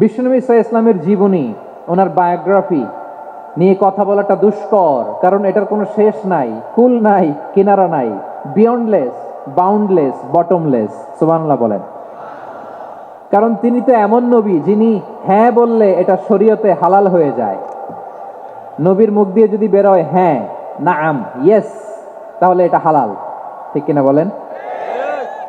বিষ্ণুনবী ইসা ইসলামের জীবনী, ওনার বায়োগ্রাফি নিয়ে কথা বলাটা দুষ্কর, কারণ এটার কোনো শেষ নাই, কুল নাই, কিনারা নাই বিয়ন্ডলেস বাউন্ডলেস বটমলেস সুবানলা বলেন। কারণ তিনি তো এমন নবী যিনি হ্যাঁ বললে এটা শরীয়তে হালাল হয়ে যায়। নবীর মুখ দিয়ে যদি বেরোয় হ্যাঁ না আম ইয়েস তাহলে এটা হালাল। ঠিক কিনা বলেন?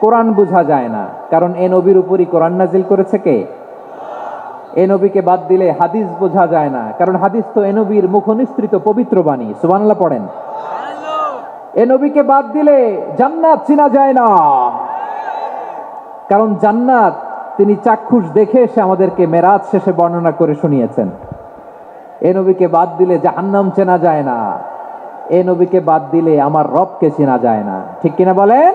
কোরআন বোঝা যায় না। কারণ এ নবীর উপরই কোরআন নাজিল করেছে কে? এ নবীকে বাদ দিলে হাদিস বোঝা যায় না। কারণ হাদিস তো এ নবীর মুখনিসৃত পবিত্র বাণী। সুবানলা পড়েন। এ নবীকে বাদ দিলে জান্নাত চিনা যায় না। কারণ জান্নাত, তিনি চাক্ষুষ দেখে এসে আমাদেরকে মেরাজ শেষে বর্ণনা করে শুনিয়েছেন। এ নবীকে বাদ দিলে জাহান্নাম চেনা যায় না। এ নবীকে বাদ দিলে আমার রবকে চেনা যায় না। ঠিক কিনা বলেন?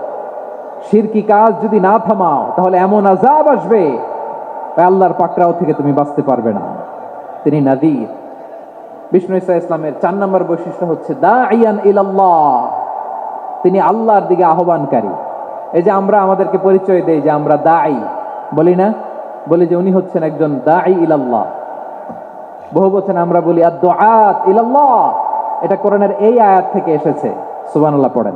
শিরকি কাজ যদি না থামাও, তাহলে এমন আজাব আসবে আল্লাহর পাকড়াও থেকে তুমি বাঁচতে পারবে না। তিনি নাদির বিষ্ণু ইসা ইসলামের চার নম্বর বৈশিষ্ট্য হচ্ছে দা ইয়ান ইলাল্লাহ। তিনি আল্লাহর দিকে আহ্বানকারী। এই যে আমরা আমাদেরকে পরিচয় দেই যে আমরা দাই বলি না? বলি যে উনি হচ্ছেন একজন দাই ইলাল্লাহ। বহু বছর আমরা বলি দোয়াত ইলাল্লাহ। এটা কোরআনের এই আয়াত থেকে এসেছে। সুবহানাল্লাহ, পড়েন।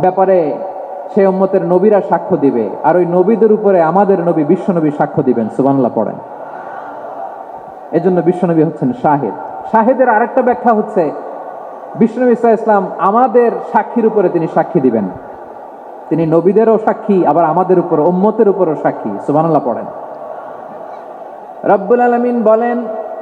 ব্যাপারে সে উম্মতের নবীরা সাক্ষ্য দিবে। আর ওই নবীদের উপরে আমাদের নবী বিশ্বনবী সাক্ষ্য দিবেন সুবানলা পড়েন। এজন্য বিশ্বনবী হচ্ছেন শাহেদ। শাহেদের আরেকটা ব্যাখ্যা হচ্ছে বিশ্বনবী ইসা ইসলাম আমাদের সাক্ষীর উপরে তিনি সাক্ষী দিবেন। তিনি নবীদেরও সাক্ষী, আবার আমাদের উপর, উম্মতের উপরও সাক্ষী সুবানাল্লাহ পড়েন। রব্বুল আলমিন বলেন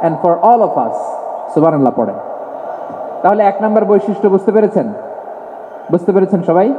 and for all of us সুবহানাল্লাহ পড়ে। তাহলে এক নম্বর বৈশিষ্ট্য বুঝতে পেরেছেন? বুঝতে পেরেছেন সবাই?